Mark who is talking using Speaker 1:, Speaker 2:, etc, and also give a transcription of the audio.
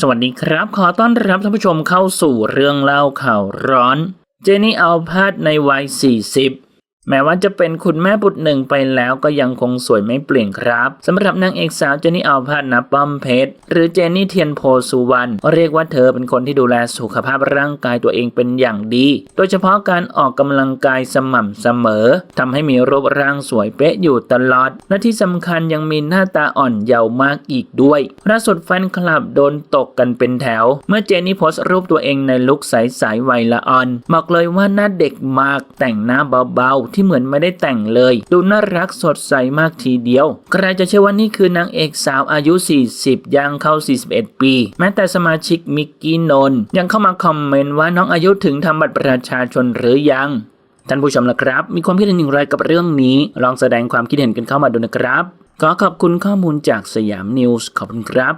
Speaker 1: สวัสดีครับ ขอต้อนรับท่านผู้ชมเข้าสู่เรื่องเล่าข่าวร้อน เจนี่อัลพาดในวัย 40 แม้ว่าจะเป็นคุณแม่บุตรหนึ่งไปแล้วก็ยังคงสวยไม่เปลี่ยนครับสำหรับนางเอกสาวเจนี่อัลพาดนับป้อมเพชร หรือเจนี่เทียนโพสุวรรณเรียกว่าเธอเป็นคนที่ดูแลสุขภาพร่างกายตัวเองเป็นอย่างดี โดยเฉพาะการออกกำลังกายสม่ำเสมอทำให้มีรูปร่างสวยเป๊ะอยู่ตลอด และที่สำคัญยังมีหน้าตาอ่อนเยาว์มากอีกด้วยล่าสุดแฟนคลับโดนตกกันเป็นแถว เมื่อเจนี่โพสต์รูปตัวเองในลุคใสๆวัยละอ่อนบอกเลยว่าหน้าเด็กมากแต่งหน้าเบาๆที่เหมือนไม่ได้แต่งเลย ดูน่ารักสดใสมากทีเดียว ใครจะเชื่อว่านี่คือนางเอกสาวอายุ 40 ย่างเข้า 41 ปี แม้แต่สมาชิกมิกกี้นนท์ยังเข้ามาคอมเมนต์ว่าน้องอายุถึงทำบัตรประชาชนหรือยังท่านผู้ชมละครับ มีความคิดเห็นอย่างไรกับเรื่องนี้ ลองแสดงความคิดเห็นกันเข้ามาดูนะครับ ขอขอบคุณข้อมูลจากสยามนิวส์ขอบคุณครับ